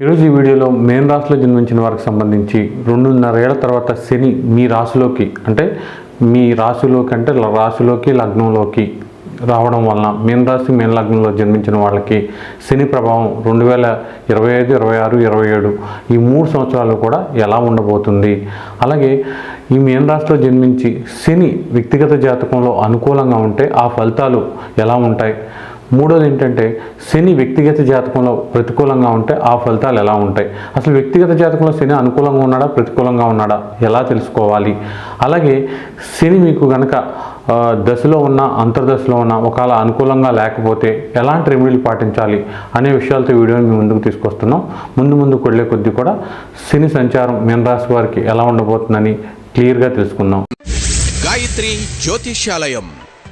ఈరోజు ఈ వీడియోలో మేన్ రాశిలో జన్మించిన వారికి సంబంధించి రెండున్నర ఏళ్ళ తర్వాత శని మీ రాశిలోకి అంటే మీ రాశిలోకి అంటే రాశిలోకి లగ్నంలోకి రావడం వలన మీన రాశి మీన లగ్నంలో జన్మించిన వాళ్ళకి శని ప్రభావం రెండు వేల ఇరవై ఐదు ఇరవై ఆరు ఇరవై ఏడు ఈ మూడు సంవత్సరాలు కూడా ఎలా ఉండబోతుంది. అలాగే ఈ మీన రాశిలో జన్మించి శని వ్యక్తిగత జాతకంలో అనుకూలంగా ఉంటే ఆ ఫలితాలు ఎలా ఉంటాయి? మూడోది ఏంటంటే శని వ్యక్తిగత జాతకంలో ప్రతికూలంగా ఉంటే ఆ ఫలితాలు ఎలా ఉంటాయి? అసలు వ్యక్తిగత జాతకంలో శని అనుకూలంగా ఉన్నాడా ప్రతికూలంగా ఉన్నాడా? ఎలా తెలుసుకోవాలి? అలాగే శని మీకు గనక దశలో ఉన్న అంతర్దశలో ఉన్న ఒకవేళ అనుకూలంగా లేకపోతే ఎలాంటి రెమెడీలు పాటించాలి అనే విషయాలతో వీడియోని మీ ముందుకు తీసుకొస్తున్నాం. ముందు ముందుకు వెళ్ళే కొద్దీ కూడా శని సంచారం మీన రాశి వారికి ఎలా ఉండబోతుందని క్లియర్గా తెలుసుకుందాం. గాయత్రి జ్యోతిష్యాలయం.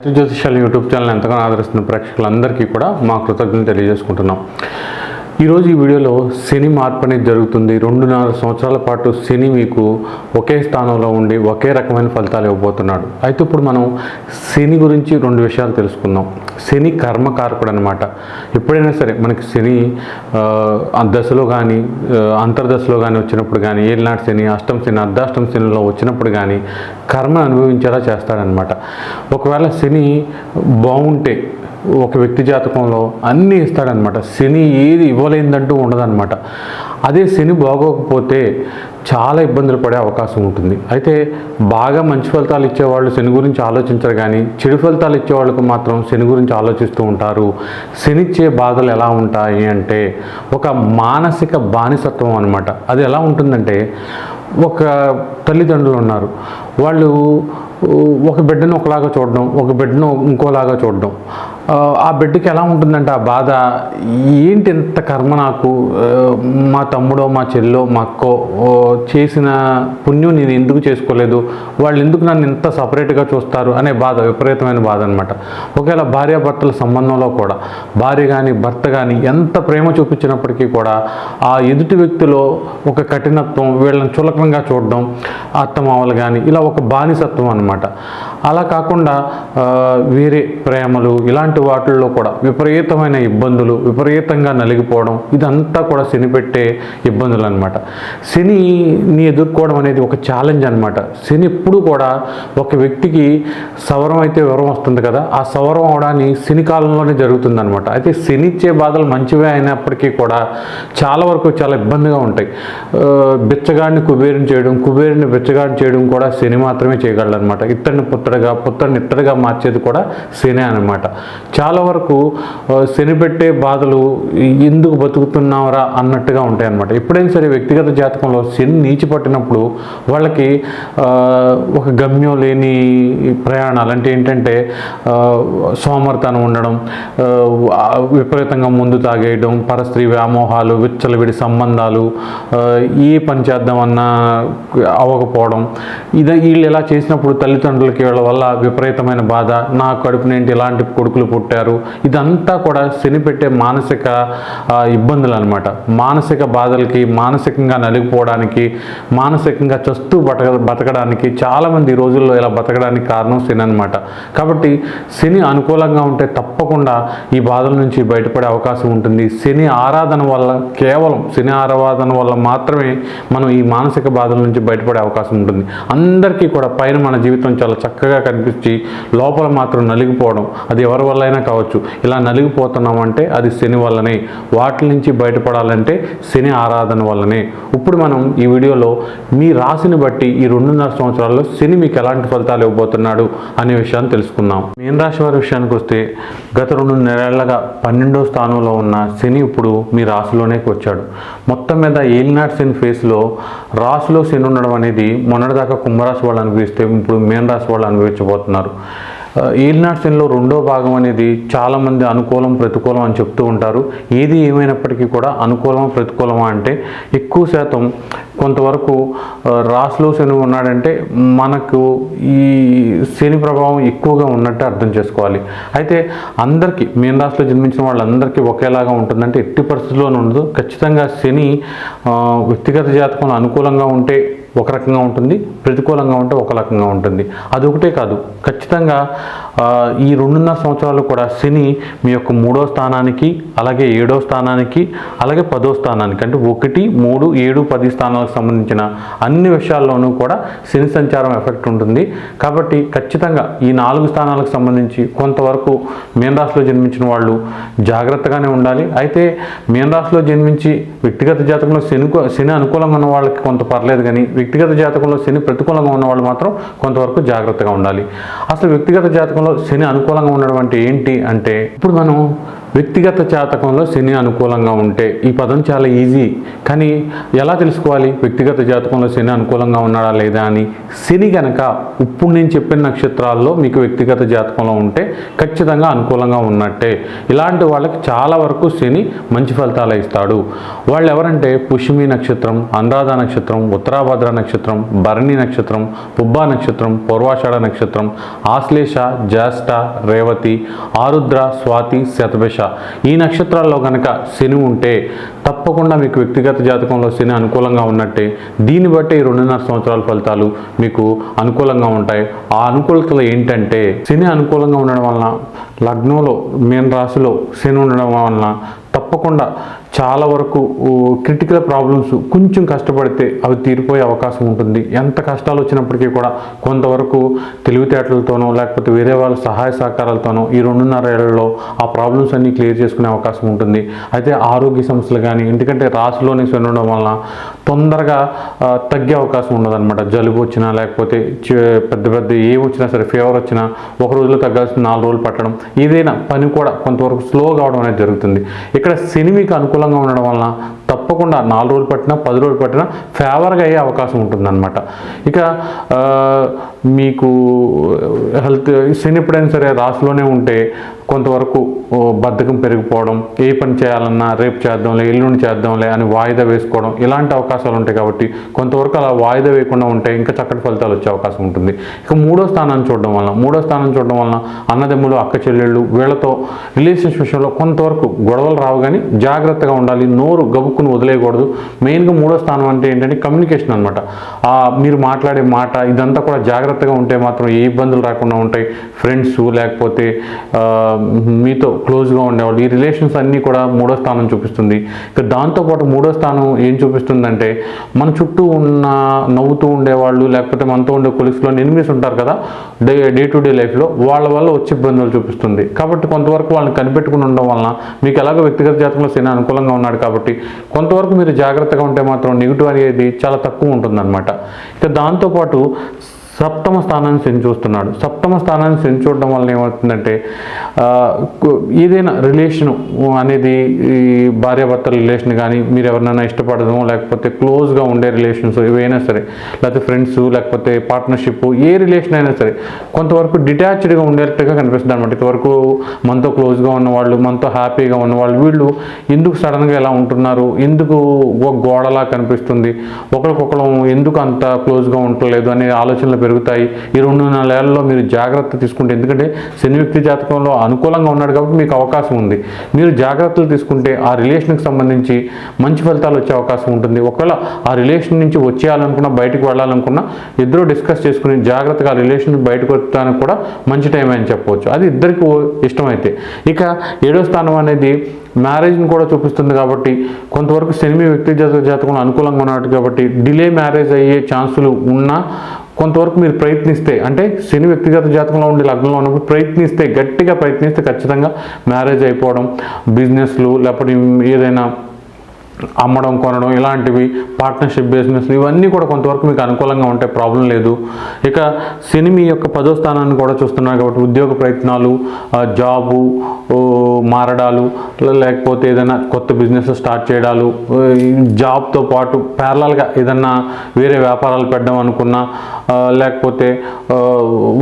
జ్యోతిషాలు యూట్యూబ్ ఛానల్ ఎంతగానో ఆదరిస్తున్న ప్రేక్షకులందరికీ కూడా మా కృతజ్ఞతలు తెలియజేసుకుంటున్నాం. ఈరోజు ఈ వీడియోలో శని మార్పు అనేది జరుగుతుంది. రెండున్నర సంవత్సరాల పాటు శని మీకు ఒకే స్థానంలో ఉండి ఒకే రకమైన ఫలితాలు ఇవ్వబోతున్నాడు. అయితే ఇప్పుడు మనం శని గురించి రెండు విషయాలు తెలుసుకుందాం. శని కర్మకారకుడు అనమాట ఎప్పుడైనా సరే మనకి శని దశలో కానీ అంతర్దశలో కానీ వచ్చినప్పుడు కానీ ఏలినాటి శని అష్టం శని అర్ధాష్టం శనిలో వచ్చినప్పుడు కానీ కర్మ అనుభవించేలా చేస్తాడనమాట ఒకవేళ శని బాగుంటే ఒక వ్యక్తి జాతకంలో అన్నీ ఇస్తాడనమాట. శని ఏది ఇవ్వలేదంటూ ఉండదన్నమాట అదే శని బాగోకపోతే చాలా ఇబ్బందులు పడే అవకాశం ఉంటుంది. అయితే బాగా మంచి ఫలితాలు ఇచ్చేవాళ్ళు శని గురించి ఆలోచించరు కానీ చెడు ఫలితాలు ఇచ్చేవాళ్ళకు మాత్రం శని గురించి ఆలోచిస్తూ ఉంటారు. శనిచ్చే బాధలు ఎలా ఉంటాయి అంటే ఒక మానసిక బానిసత్వం అనమాట. అది ఎలా ఉంటుందంటే ఒక తల్లిదండ్రులు ఉన్నారు. వాళ్ళు ఒక బిడ్డను ఒకలాగా చూడడం ఒక బిడ్డను ఇంకోలాగా చూడడం. ఆ, బిడ్డకి ఎలా ఉంటుందంటే ఆ బాధ ఏంటి ఇంత కర్మ నాకు? మా తమ్ముడో మా చెల్లో మా అక్కో ఓ, చేసిన పుణ్యం నేను ఎందుకు చేసుకోలేదు? వాళ్ళు ఎందుకు నన్ను ఇంత సపరేట్గా చూస్తారు? అనే బాధ విపరీతమైన బాధ అనమాట ఒకవేళ భార్యాభర్తల సంబంధంలో కూడా భార్య కానీ భర్త కానీ ఎంత ప్రేమ చూపించినప్పటికీ కూడా ఆ ఎదుటి వ్యక్తిలో ఒక కఠినత్వం వీళ్ళని చులకనంగా చూడడం అత్తమావలు కానీ ఇలా ఒక బానిసత్వం అనమాట అలా కాకుండా వేరే ప్రేమలు ఇలాంటి వాటిల్లో కూడా విపరీతమైన ఇబ్బందులు విపరీతంగా నలిగిపోవడం ఇదంతా కూడా శని పెట్టే ఇబ్బందులు అనమాట శనిని ఎదుర్కోవడం అనేది ఒక ఛాలెంజ్ అనమాట శని ఎప్పుడు కూడా ఒక వ్యక్తికి సవరం అయితే వివరం వస్తుంది కదా ఆ సవరం అవడాన్ని శని కాలంలోనే జరుగుతుంది అనమాట అయితే శని ఇచ్చే బాధలు మంచివే అయినప్పటికీ కూడా చాలా వరకు చాలా ఇబ్బందిగా ఉంటాయి. బిచ్చగాడిని కుబేరుని చేయడం కుబేరుని బిచ్చగాడిని చేయడం కూడా శని మాత్రమే చేయగలడు అనమాట ఇత్తడిని పుత్తడిగా పుత్తడిని ఇత్తడిగా మార్చేది కూడా శని అనమాట చాలా వరకు శని పెట్టే బాధలు ఎందుకు బతుకుతున్నావురా అన్నట్టుగా ఉంటాయి అనమాట ఎప్పుడైనా సరే వ్యక్తిగత జాతకంలో శని నీచి పట్టినప్పుడు వాళ్ళకి ఒక గమ్యం లేని ప్రయాణాలు అంటే ఏంటంటే సోమర్తనం ఉండడం విపరీతంగా ముందు తాగేయడం పరస్త్రీ వ్యామోహాలు విచ్చలవిడి సంబంధాలు ఏ పని చేద్దామన్నా అవ్వకపోవడం ఇది వీళ్ళు ఇలా చేసినప్పుడు తల్లిదండ్రులకి వీళ్ళ వల్ల విపరీతమైన బాధ. నా కడుపునేంటి ఇలాంటి కొడుకులు పుట్టారు. ఇదంతా కూడా శని పెట్టే మానసిక ఇబ్బందులు అనమాట మానసిక బాధలకి మానసికంగా నలిగిపోవడానికి మానసికంగా చస్తూ బతక బతకడానికి చాలామంది ఈ రోజుల్లో ఇలా బతకడానికి కారణం శని అనమాట కాబట్టి శని అనుకూలంగా ఉంటే తప్పకుండా ఈ బాధల నుంచి బయటపడే అవకాశం ఉంటుంది. శని ఆరాధన వల్ల కేవలం శని ఆరాధన వల్ల మాత్రమే మనం ఈ మానసిక బాధల నుంచి బయటపడే అవకాశం ఉంటుంది. అందరికీ కూడా పైన మన జీవితం చాలా చక్కగా కనిపించి లోపల మాత్రం నలిగిపోవడం అది ఎవరి వల్ల అయినా కావచ్చు. ఇలా నలిగిపోతున్నామంటే అది శని వల్లనే. వాటి నుంచి బయటపడాలంటే శని ఆరాధన వల్లనే. ఇప్పుడు మనం ఈ వీడియోలో మీ రాశిని బట్టి ఈ రెండున్నర సంవత్సరాల్లో శని మీకు ఎలాంటి ఫలితాలు ఇవ్వబోతున్నాడు అనే విషయాన్ని తెలుసుకుందాం. మీన రాశి వారి విషయానికి వస్తే గత రెండు నెలలుగా పన్నెండో స్థానంలో ఉన్న శని ఇప్పుడు మీ రాశిలోనేకి వచ్చాడు. మొత్తం మీద ఏలినాటి శని ఫేస్లో రాశిలో శని ఉండడం అనేది మొన్నటిదాకా కుంభరాశి వాళ్ళు అనిపిస్తే ఇప్పుడు మీన రాశి వాళ్ళు అనుభవించబోతున్నారు ఆ, ఏలినాటి శనిలో రెండో భాగం అనేది చాలామంది అనుకూలం ప్రతికూలం అని చెప్తూ ఉంటారు. ఏది ఏమైనప్పటికీ కూడా అనుకూలమా ప్రతికూలమా అంటే ఎక్కువ శాతం కొంతవరకు రాసులో శని ఉన్నాడంటే మనకు ఈ శని ప్రభావం ఎక్కువగా ఉన్నట్టు అర్థం చేసుకోవాలి. అయితే అందరికీ మీన రాశిలో జన్మించిన వాళ్ళందరికీ ఒకేలాగా ఉంటుందంటే ఎట్టి పరిస్థితుల్లో ఉండదు. ఖచ్చితంగా శని వ్యక్తిగత జాతకంలో అనుకూలంగా ఉంటే ఒక రకంగా ఉంటుంది ప్రతికూలంగా ఉంటే ఒక రకంగా ఉంటుంది. అది ఒకటే కాదు ఖచ్చితంగా ఈ రెండున్నర సంవత్సరాలు కూడా శని మీ యొక్క మూడో స్థానానికి అలాగే ఏడో స్థానానికి అలాగే పదో స్థానానికి అంటే ఒకటి మూడు ఏడు పది స్థానాలకు సంబంధించిన అన్ని విషయాల్లోనూ కూడా శని సంచారం ఎఫెక్ట్ ఉంటుంది. కాబట్టి ఖచ్చితంగా ఈ నాలుగు స్థానాలకు సంబంధించి కొంతవరకు మీనరాశిలో జన్మించిన వాళ్ళు జాగ్రత్తగానే ఉండాలి. అయితే మీనరాశిలో జన్మించి వ్యక్తిగత జాతకంలో శని శని అనుకూలంగా ఉన్న వాళ్ళకి కొంత పర్లేదు కానీ వ్యక్తిగత జాతకంలో శని ప్రతికూలంగా ఉన్న వాళ్ళు మాత్రం కొంతవరకు జాగ్రత్తగా ఉండాలి. అసలు వ్యక్తిగత జాతకంలో శని అనుకూలంగా ఉన్నటువంటి ఏంటి అంటే ఇప్పుడు మనం వ్యక్తిగత జాతకంలో శని అనుకూలంగా ఉంటే ఈ పదం చాలా ఈజీ కానీ ఎలా తెలుసుకోవాలి? వ్యక్తిగత జాతకంలో శని అనుకూలంగా ఉన్నాడా లేదా అని? శని గనక ఇప్పుడు నేను చెప్పిన నక్షత్రాల్లో మీకు వ్యక్తిగత జాతకంలో ఉంటే ఖచ్చితంగా అనుకూలంగా ఉన్నట్టే. ఇలాంటి వాళ్ళకి చాలా వరకు శని మంచి ఫలితాలు ఇస్తాడు. వాళ్ళు ఎవరంటే పుష్మి నక్షత్రం అనురాధ నక్షత్రం ఉత్తరాభద్ర నక్షత్రం భరణి నక్షత్రం పుబ్బా నక్షత్రం పూర్వాషాఢ నక్షత్రం ఆశ్లేష జ్యేష్ఠ రేవతి ఆరుద్ర స్వాతి శతభిష ఈ నక్షత్రాల్లో కనుక శని ఉంటే తప్పకుండా మీకు వ్యక్తిగత జాతకంలో శని అనుకూలంగా ఉన్నట్టే. దీన్ని బట్టి ఈ రెండున్నర సంవత్సరాల ఫలితాలు మీకు అనుకూలంగా ఉంటాయి. ఆ అనుకూలతలు ఏంటంటే శని అనుకూలంగా ఉండడం వలన లగ్నంలో మీన రాశిలో శని ఉండడం వలన తప్పకుండా చాలా వరకు క్రిటికల్ ప్రాబ్లమ్స్ కొంచెం కష్టపడితే అవి తీరిపోయే అవకాశం ఉంటుంది. ఎంత కష్టాలు వచ్చినప్పటికీ కూడా కొంతవరకు తెలివితేటలతోనో లేకపోతే వేరే వాళ్ళ సహాయ సహకారాలతోనో ఈ రెండున్నర ఏళ్ళలో ఆ ప్రాబ్లమ్స్ అన్నీ క్లియర్ చేసుకునే అవకాశం ఉంటుంది. అయితే ఆరోగ్య సమస్యలు కానీ ఎందుకంటే రాశిలోనే శని ఉండడం వలన తొందరగా తగ్గే అవకాశం ఉండదన్నమాట జలుబు వచ్చినా లేకపోతే చే- పెద్ద పెద్ద ఏం వచ్చినా సరే ఫీవర్ వచ్చినా ఒక రోజులో తగ్గాల్సిన నాలుగు రోజులు పట్టడం. ఏదైనా పని కూడా కొంతవరకు స్లో కావడం అనేది జరుగుతుంది. ఇక్కడ శని మీకు అనుకూలంగా ఉండడం వలన తప్పకుండా నాలుగు రోజులు పట్టినా పది రోజులు పట్టినా ఫేవర్గా అయ్యే అవకాశం ఉంటుందన్నమాట. ఇక మీకు uh, హెల్త్ శని ఎప్పుడైనా సరే రాసులోనే ఉంటే కొంతవరకు uh, బద్ధకం పెరిగిపోవడం ఏ పని చేయాలన్నా రేపు చేద్దాంలే ఎల్లుండి చేద్దాంలే అని వాయిదా వేసుకోవడం ఇలాంటి అవకాశాలు ఉంటాయి కాబట్టి కొంతవరకు అలా వాయిదా వేయకుండా ఉంటే ఇంకా చక్కటి ఫలితాలు వచ్చే అవకాశం ఉంటుంది. ఇక మూడో స్థానాన్ని చూడడం వలన మూడో స్థానం చూడడం వలన అన్నదమ్ములు అక్క చెల్లెళ్ళు వీళ్ళతో రిలేషన్స్ విషయంలో కొంతవరకు గొడవలు రావు కానీ జాగ్రత్తగా ఉండాలి. నోరు గబుక్కుని వదిలేయకూడదు. మెయిన్గా మూడో స్థానం అంటే ఏంటంటే కమ్యూనికేషన్ అనమాట మీరు మాట్లాడే మాట ఇదంతా కూడా జాగ్రత్తగా ఉంటే మాత్రం ఏ ఇబ్బందులు రాకుండా ఉంటాయి. ఫ్రెండ్స్ లేకపోతే మీతో క్లోజ్గా ఉండేవాళ్ళు. ఈ రిలేషన్స్ అన్నీ కూడా మూడో స్థానం చూపిస్తుంది. ఇక దాంతోపాటు మూడో స్థానం ఏం చూపిస్తుందంటే మన చుట్టూ ఉన్న నవ్వుతూ ఉండేవాళ్ళు లేకపోతే మనతో ఉండే కొలిక్స్లో ఎనిమిస్ ఉంటారు కదా డే డే టు డే లైఫ్లో వాళ్ళ వల్ల వచ్చే ఇబ్బందులు చూపిస్తుంది. కాబట్టి కొంతవరకు వాళ్ళని కనిపెట్టుకుని ఉండడం వలన మీకు ఎలాగో వ్యక్తిగత జాతకంలో శని అనుకూలంగా ఉన్నాడు కాబట్టి కొంతవరకు మీరు జాగ్రత్తగా ఉంటే మాత్రం నెగిటివ్ అనేది చాలా తక్కువ ఉంటుందన్నమాట. ఇక దాంతోపాటు సప్తమ స్థానాన్ని శని చూస్తున్నాడు. సప్తమ స్థానాన్ని శని చూడడం వల్ల ఏమవుతుందంటే ఏదైనా రిలేషను అనేది ఈ భార్యాభర్తల రిలేషన్ కానీ మీరు ఎవరినైనా ఇష్టపడడం లేకపోతే క్లోజ్గా ఉండే రిలేషన్స్ ఏవైనా సరే లేకపోతే ఫ్రెండ్స్ లేకపోతే పార్ట్నర్షిప్ ఏ రిలేషన్ అయినా సరే కొంతవరకు డిటాచ్డ్గా ఉండేట్టుగా కనిపిస్తుంది అనమాట ఇంతవరకు మనతో క్లోజ్గా ఉన్నవాళ్ళు మనతో హ్యాపీగా ఉన్నవాళ్ళు వీళ్ళు ఎందుకు సడన్గా ఎలా ఉంటున్నారు? ఎందుకు ఒక గోడలా కనిపిస్తుంది? ఒకరికొకరు ఎందుకు అంత క్లోజ్గా ఉండలేదు అనే ఆలోచనలు పెరుగుతాయి. ఈ రెండు నెలల్లో మీరు జాగ్రత్త తీసుకుంటే ఎందుకంటే శని వ్యక్తి జాతకంలో అనుకూలంగా ఉన్నాడు కాబట్టి మీకు అవకాశం ఉంది. మీరు జాగ్రత్తలు తీసుకుంటే ఆ రిలేషన్కి సంబంధించి మంచి ఫలితాలు వచ్చే అవకాశం ఉంటుంది. ఒకవేళ ఆ రిలేషన్ నుంచి వచ్చేయాలనుకున్నా బయటకు వెళ్ళాలనుకున్నా ఇద్దరు డిస్కస్ చేసుకుని జాగ్రత్తగా ఆ రిలేషన్ బయటకు వచ్చడానికి కూడా మంచి టైం అని చెప్పవచ్చు అది ఇద్దరికి ఇష్టమైతే. ఇక ఏడో స్థానం అనేది మ్యారేజ్ని కూడా చూపిస్తుంది కాబట్టి కొంతవరకు శని వ్యక్తి జాతక జాతకంలో అనుకూలంగా ఉన్నాడు కాబట్టి డిలే మ్యారేజ్ అయ్యే ఛాన్సులు ఉన్నా కొంతవరకు మీరు ప్రయత్నిస్తే అంటే శని వ్యక్తిగత జాతకంలో ఉండే లగ్నంలో ఉన్నప్పుడు ప్రయత్నిస్తే గట్టిగా ప్రయత్నిస్తే ఖచ్చితంగా మ్యారేజ్ అయిపోవడం బిజినెస్లు లేకపోతే ఏదైనా అమ్మడం కొనడం ఇలాంటివి పార్ట్నర్షిప్ బిజినెస్లు ఇవన్నీ కూడా కొంతవరకు మీకు అనుకూలంగా ఉంటాయి ప్రాబ్లం లేదు. ఇక సినిమీ యొక్క పదో స్థానాన్ని కూడా చూస్తున్నారు కాబట్టి ఉద్యోగ ప్రయత్నాలు జాబు మారడాలు లేకపోతే ఏదైనా కొత్త బిజినెస్ స్టార్ట్ చేయడాలు జాబ్తో పాటు ప్యారలల్గా ఏదన్నా వేరే వ్యాపారాలు పెట్టడం అనుకున్నా లేకపోతే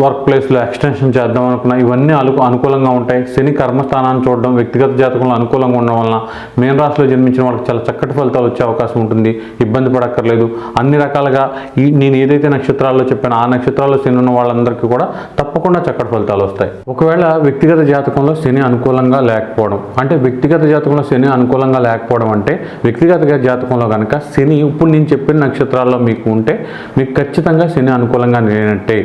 వర్క్ ప్లేస్లో ఎక్స్టెన్షన్ చేద్దాం అనుకున్నా ఇవన్నీ అనుకు అనుకూలంగా ఉంటాయి. శని కర్మస్థానాన్ని చూడడం వ్యక్తిగత జాతకంలో అనుకూలంగా ఉండడం వలన మేన రాశిలో జన్మించిన వాళ్ళకి చాలా చక్కటి ఫలితాలు వచ్చే అవకాశం ఉంటుంది. ఇబ్బంది పడక్కర్లేదు. అన్ని రకాలుగా ఈ నేను ఏదైతే నక్షత్రాల్లో చెప్పానో ఆ నక్షత్రాల్లో శని ఉన్న వాళ్ళందరికీ కూడా తప్పకుండా చక్కటి ఫలితాలు వస్తాయి. ఒకవేళ వ్యక్తిగత జాతకంలో శని అనుకూలంగా లేకపోవడం అంటే వ్యక్తిగత జాతకంలో శని అనుకూలంగా లేకపోవడం అంటే వ్యక్తిగత జాతకంలో కనుక శని ఇప్పుడు నేను చెప్పిన నక్షత్రాల్లో మీకు ఉంటే మీకు ఖచ్చితంగా శని అనుకూలంగా లేనట్టే.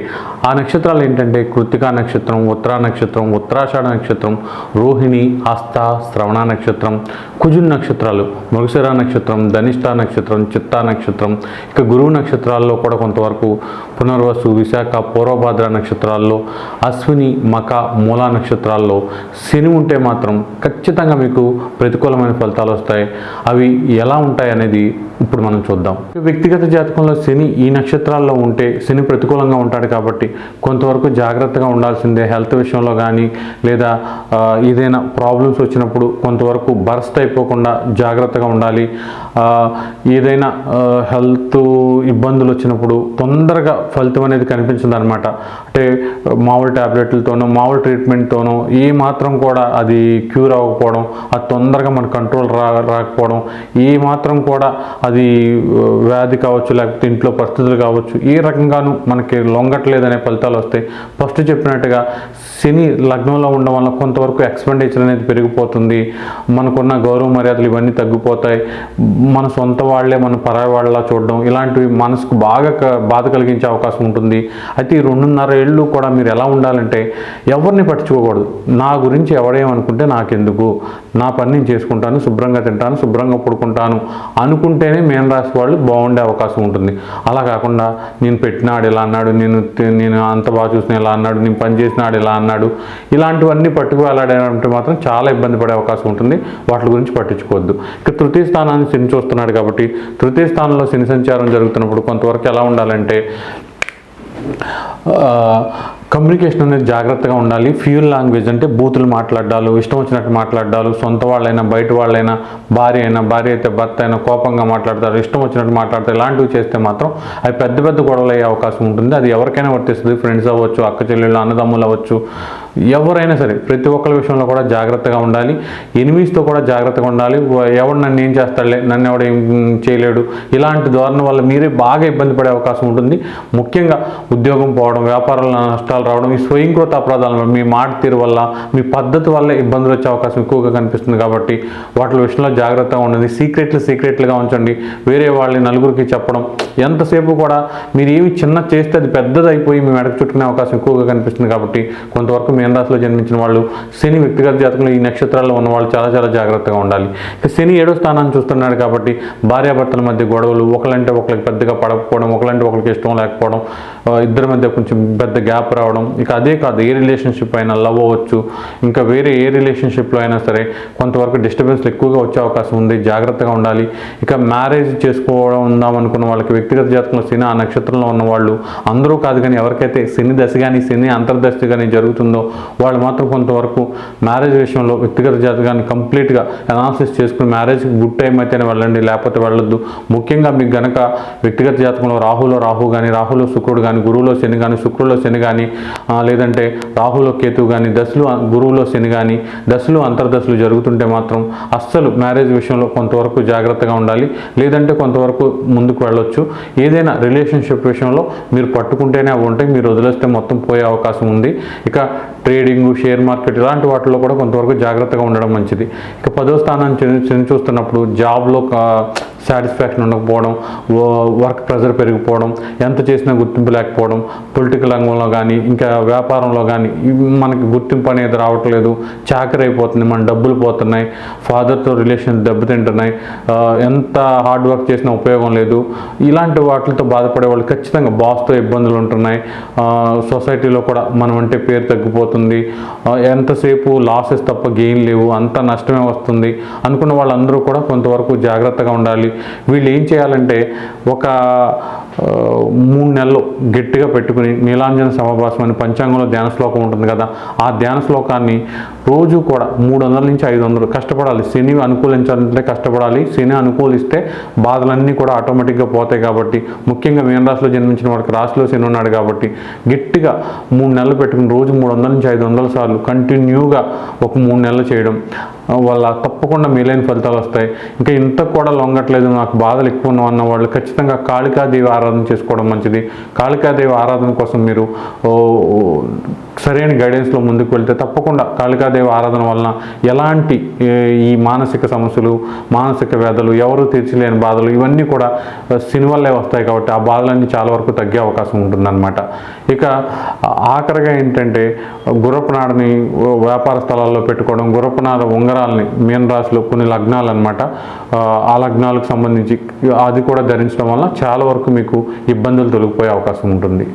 ఆ నక్షత్రాలు ఏంటంటే కృతికా నక్షత్రం ఉత్తరా నక్షత్రం ఉత్తరాషాఢ నక్షత్రం రోహిణి హస్త శ్రవణ నక్షత్రం కుజున్ నక్షత్రాలు మృగశిర నక్షత్రం ధనిష్ట నక్షత్రం చిత్తా నక్షత్రం ఇక గురువు నక్షత్రాల్లో కూడా కొంతవరకు పునర్వసు విశాఖ పూర్వభాద్ర నక్షత్రాల్లో అశ్విని మక మూలా నక్షత్రాల్లో శని ఉంటే మాత్రం ఖచ్చితంగా మీకు ప్రతికూలమైన ఫలితాలు వస్తాయి. అవి ఎలా ఉంటాయి అనేది ఇప్పుడు మనం చూద్దాం. వ్యక్తిగత జాతకంలో శని ఈ నక్షత్రాల్లో ఉంటే శని ప్రతికూలంగా ఉంటాడు కాబట్టి కొంతవరకు జాగ్రత్తగా ఉండాల్సిందే హెల్త్ విషయంలో కానీ లేదా ఏదైనా ప్రాబ్లమ్స్ వచ్చినప్పుడు కొంతవరకు బరస్ట్ అయిపోకుండా జాగ్రత్తగా ఉండాలి. ఏదైనా హెల్త్ ఇబ్బందులు వచ్చినప్పుడు తొందరగా ఫలితం అనేది కనిపించదు అనమాట అంటే మామూలు ట్యాబ్లెట్లతోనో మామూలు ట్రీట్మెంట్తోనో ఏ మాత్రం కూడా అది క్యూర్ అవ్వకపోవడం అది తొందరగా మన కంట్రోల్ రా రాకపోవడం ఏ మాత్రం కూడా అది వ్యాధి కావచ్చు లేకపోతే ఇంట్లో పరిస్థితులు కావచ్చు ఏ రకంగానూ మనకి లొంగట్లేదనే ఫలితాలు వస్తాయి. ఫస్ట్ చెప్పినట్టుగా శని లగ్నంలో ఉండడం వల్ల కొంతవరకు ఎక్స్పెండిచర్ అనేది పెరిగిపోతుంది. మనకున్న గౌరవ మర్యాదలు ఇవన్నీ తగ్గిపోతాయి. మన సొంత వాళ్ళే మన పరాయి వాళ్ళలా చూడడం ఇలాంటివి మనసుకు బాగా బాధ కలిగించే అవకాశం ఉంటుంది. అయితే ఈ రెండున్నర ఏళ్ళు కూడా మీరు ఎలా ఉండాలంటే ఎవరిని పట్టించుకోకూడదు. నా గురించి ఎవడేమనుకుంటే నాకెందుకు? నా పని నేను చేసుకుంటాను శుభ్రంగా తింటాను శుభ్రంగా పడుకుంటాను అనుకుంటేనే మేన రాశి వాళ్ళు బాగుండే అవకాశం ఉంటుంది. అలా కాకుండా నేను పెట్టినాడు ఇలా అన్నాడు నేను నేను అంత బాగా చూసిన ఇలా అన్నాడు నేను పని చేసినాడు ఇలా అన్నాడు ఇలాంటివన్నీ పట్టుకు వెళ్ళాడంటే మాత్రం చాలా ఇబ్బంది పడే అవకాశం ఉంటుంది. వాటి గురించి పట్టించుకోవద్దు. ఇక తృతీయ స్థానాన్ని శని చూస్తున్నాడు కాబట్టి తృతీయ స్థానంలో శని సంచారం జరుగుతున్నప్పుడు కొంతవరకు ఎలా ఉండాలంటే కమ్యూనికేషన్ అనేది జాగ్రత్తగా ఉండాలి. ఫ్యూల్ లాంగ్వేజ్ అంటే బూతులు మాట్లాడాలు ఇష్టం వచ్చినట్టు మాట్లాడాలు సొంత వాళ్ళైనా బయట వాళ్ళైనా భార్య అయినా భార్య అయితే భర్త అయినా కోపంగా మాట్లాడతారు ఇష్టం వచ్చినట్టు మాట్లాడతారు ఇలాంటివి చేస్తే మాత్రం అవి పెద్ద పెద్ద గొడవలు అయ్యే అవకాశం ఉంటుంది. అది ఎవరికైనా వర్తిస్తుంది. ఫ్రెండ్స్ అవ్వచ్చు అక్క చెల్లెళ్ళు అన్నదమ్ములు అవ్వచ్చు ఎవరైనా సరే ప్రతి ఒక్కరి విషయంలో కూడా జాగ్రత్తగా ఉండాలి. ఎనిమిస్తో కూడా జాగ్రత్తగా ఉండాలి. ఎవడు నన్ను ఏం చేస్తాడులే నన్ను ఎవడు ఏం చేయలేడు ఇలాంటి ధోరణి వల్ల మీరే బాగా ఇబ్బంది పడే అవకాశం ఉంటుంది. ముఖ్యంగా ఉద్యోగం పోవడం వ్యాపారంలో నష్టాలు రావడం ఈ స్వయంకృత అపరాధాల మీ మాట తీరు వల్ల మీ పద్ధతి వల్ల ఇబ్బందులు వచ్చే అవకాశం ఎక్కువగా కనిపిస్తుంది కాబట్టి వాటి విషయంలో జాగ్రత్తగా ఉండండి. సీక్రెట్లు సీక్రెట్లుగా ఉంచండి. వేరే వాళ్ళని నలుగురికి చెప్పడం ఎంతసేపు కూడా మీరు ఏమి చిన్న చేస్తే అది పెద్దది అయిపోయి మీ మెడకు చుట్టుకునే అవకాశం ఎక్కువగా కనిపిస్తుంది కాబట్టి కొంతవరకు మీన రాశిలో జన్మించిన వాళ్ళు శని వ్యక్తిగత జాతకంలో ఈ నక్షత్రాల్లో ఉన్న వాళ్ళు చాలా చాలా జాగ్రత్తగా ఉండాలి. ఇక శని ఏడో స్థానాన్ని చూస్తున్నాడు కాబట్టి భార్యాభర్తల మధ్య గొడవలు ఒకలంటే ఒకరికి పెద్దగా పడకపోవడం ఒకలంటే ఒకరికి ఇష్టం లేకపోవడం ఇద్దరి మధ్య కొంచెం పెద్ద గ్యాప్ రావడం ఇక అదే కాదు ఏ రిలేషన్షిప్ అయినా లవ్ అవ్వచ్చు ఇంకా వేరే ఏ రిలేషన్షిప్లో అయినా సరే కొంతవరకు డిస్టర్బెన్స్ ఎక్కువగా వచ్చే అవకాశం ఉంది జాగ్రత్తగా ఉండాలి. ఇక మ్యారేజ్ చేసుకోవడం ఉందాం అనుకున్న వాళ్ళకి వ్యక్తిగత జాతకంలో శని ఆ నక్షత్రంలో ఉన్న వాళ్ళు అందరూ కాదు కానీ ఎవరికైతే శని దశ కానీ శని అంతర్దశ కానీ జరుగుతుందో వాళ్ళు మాత్రం కొంతవరకు మ్యారేజ్ విషయంలో వ్యక్తిగత జాతకాన్ని కంప్లీట్గా అనాలిసిస్ చేసుకుని మ్యారేజ్ గుడ్ టైం అయితేనే వెళ్ళండి లేకపోతే వెళ్ళొద్దు. ముఖ్యంగా మీకు గనక వ్యక్తిగత జాతకంలో రాహులో రాహు కానీ రాహులో శుక్రుడు కానీ గురువులో శని కానీ శుక్రులో శని కానీ లేదంటే రాహులో కేతువు కానీ దశలు గురువులో శని కానీ దశలు అంతర్దశలు జరుగుతుంటే మాత్రం అస్సలు మ్యారేజ్ విషయంలో కొంతవరకు జాగ్రత్తగా ఉండాలి. లేదంటే కొంతవరకు ముందుకు వెళ్ళొచ్చు. ఏదైనా రిలేషన్షిప్ విషయంలో మీరు పట్టుకుంటేనే అవి ఉంటాయి. మీరు వదిలేస్తే మొత్తం పోయే అవకాశం ఉంది. ఇక ట్రేడింగ్ షేర్ మార్కెట్ ఇలాంటి వాటిలో కూడా కొంతవరకు జాగ్రత్తగా ఉండడం మంచిది. ఇక పదో స్థానాన్ని చూస్తున్నప్పుడు జాబ్లో సాటిస్ఫాక్షన్ ఉండకపోవడం వర్క్ ప్రెజర్ పెరిగిపోవడం ఎంత చేసినా గుర్తింపు లేకపోవడం పొలిటికల్ రంగంలో కానీ ఇంకా వ్యాపారంలో కానీ మనకి గుర్తింపు అనేది రావట్లేదు. చాకరీ అయిపోతుంది మన డబ్బులు పోతున్నాయి ఫాదర్తో రిలేషన్ దెబ్బతింటున్నాయి ఎంత హార్డ్ వర్క్ చేసినా ఉపయోగం లేదు. ఇలాంటి వాటితో బాధపడే వాళ్ళు ఖచ్చితంగా బాస్తో ఇబ్బందులు ఉంటున్నాయి. సొసైటీలో కూడా మనం అంటే పేరు తగ్గిపోతుంది. ఎంతసేపు లాసెస్ తప్ప గెయిన్ లేవు అంత నష్టమే వస్తుంది అనుకున్న వాళ్ళందరూ కూడా కొంతవరకు జాగ్రత్తగా ఉండాలి. వీళ్ళు ఏం చేయాలంటే ఒక మూడు నెలలు గట్టిగా పెట్టుకుని నీలాంజన సమభాసం అని పంచాంగంలో ధ్యాన శ్లోకం ఉంటుంది కదా ఆ ధ్యాన శ్లోకాన్ని రోజు కూడా మూడు వందల నుంచి ఐదు వందలు కష్టపడాలి. శని అనుకూలించాలంటే కష్టపడాలి. శని అనుకూలిస్తే బాధలన్నీ కూడా ఆటోమేటిక్గా పోతాయి కాబట్టి ముఖ్యంగా మీన రాశిలో జన్మించిన వాడికి రాశిలో శని ఉన్నాడు కాబట్టి గట్టిగా మూడు నెలలు పెట్టుకుని రోజు మూడు వందల నుంచి ఐదు వందల సార్లు కంటిన్యూగా ఒక మూడు నెలలు చేయడం వల్ల తప్పకుండా మేలైన ఫలితాలు వస్తాయి. ఇంకా ఇంత కూడా లొంగట్లేదు నాకు బాధలు ఎక్కువ ఉన్న వాళ్ళు ఖచ్చితంగా కాళికాదేవి ఆరాధన చేసుకోవడం మంచిది. కాళికాదేవి ఆరాధన కోసం మీరు సరైన గైడెన్స్లో ముందుకు వెళ్తే తప్పకుండా కాళికాదేవి ఆరాధన వలన ఎలాంటి ఈ మానసిక సమస్యలు మానసిక వ్యాధులు ఎవరు తీర్చలేని బాధలు ఇవన్నీ కూడా ఆ, వల్లే వస్తాయి కాబట్టి ఆ బాధలన్నీ చాలా వరకు తగ్గే అవకాశం ఉంటుందన్నమాట. ఇక ఆఖరిగా ఏంటంటే గుర్రపునాడని వ్యాపార స్థలాల్లో పెట్టుకోవడం గుర్రపునాడ ఉంగరాలని మీన రాశిలో కొన్ని లగ్నాలు అనమాట ఆ లగ్నాలకు సంబంధించి అది కూడా ధరించడం వల్ల చాలా వరకు మీకు మీకు ఇబ్బందులు తొలగిపోయే అవకాశం ఉంటుంది.